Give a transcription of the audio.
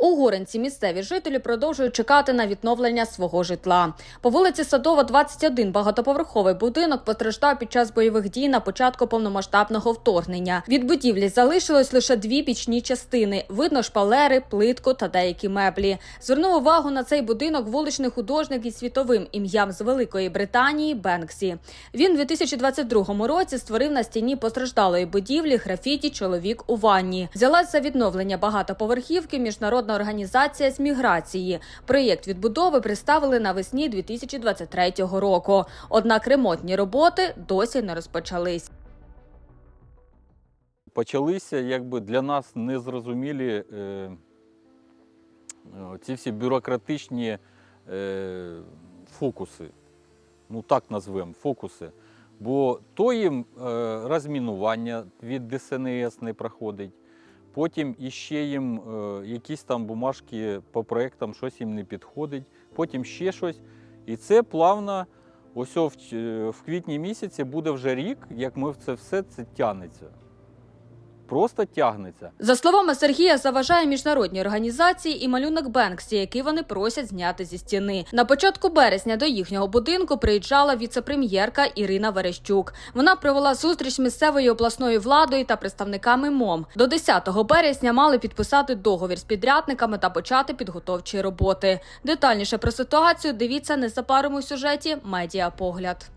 У Горенці місцеві жителі продовжують чекати на відновлення свого житла. По вулиці Садова, 21, багатоповерховий будинок постраждав під час бойових дій на початку повномасштабного вторгнення. Від будівлі залишилось лише дві бічні частини. Видно шпалери, плитку та деякі меблі. Звернув увагу на цей будинок вуличний художник із світовим ім'ям з Великої Британії Бенксі. Він у 2022 році створив на стіні постраждалої будівлі графіті Чоловік у ванні. Взялась за відновлення багатоповерхівки міжнародна організація з міграції. Проєкт відбудови представили навесні 2023 року. Однак ремонтні роботи досі не розпочались. почалися якби для нас незрозумілі е, ці всі бюрократичні е, фокуси. Ну так назвемо фокуси. Бо то їм е, розмінування від ДСНС не проходить, потім іще їм е, якісь там бумажки по проектам, щось їм не підходить, потім ще щось. І це плавно, ось о в, в квітні місяці буде вже рік, як ми це все це тягнеться. Просто тягнеться. За словами Сергія, заважає міжнародній організації і малюнок Бенксі, який вони просять зняти зі стіни. На початку березня до їхнього будинку приїжджала віце-прем'єрка Ірина Верещук. Вона провела зустріч з місцевою обласною владою та представниками МОМ. До 10 березня мали підписати договір з підрядниками та почати підготовчі роботи. Детальніше про ситуацію дивіться незабаром у сюжеті Медіапогляд.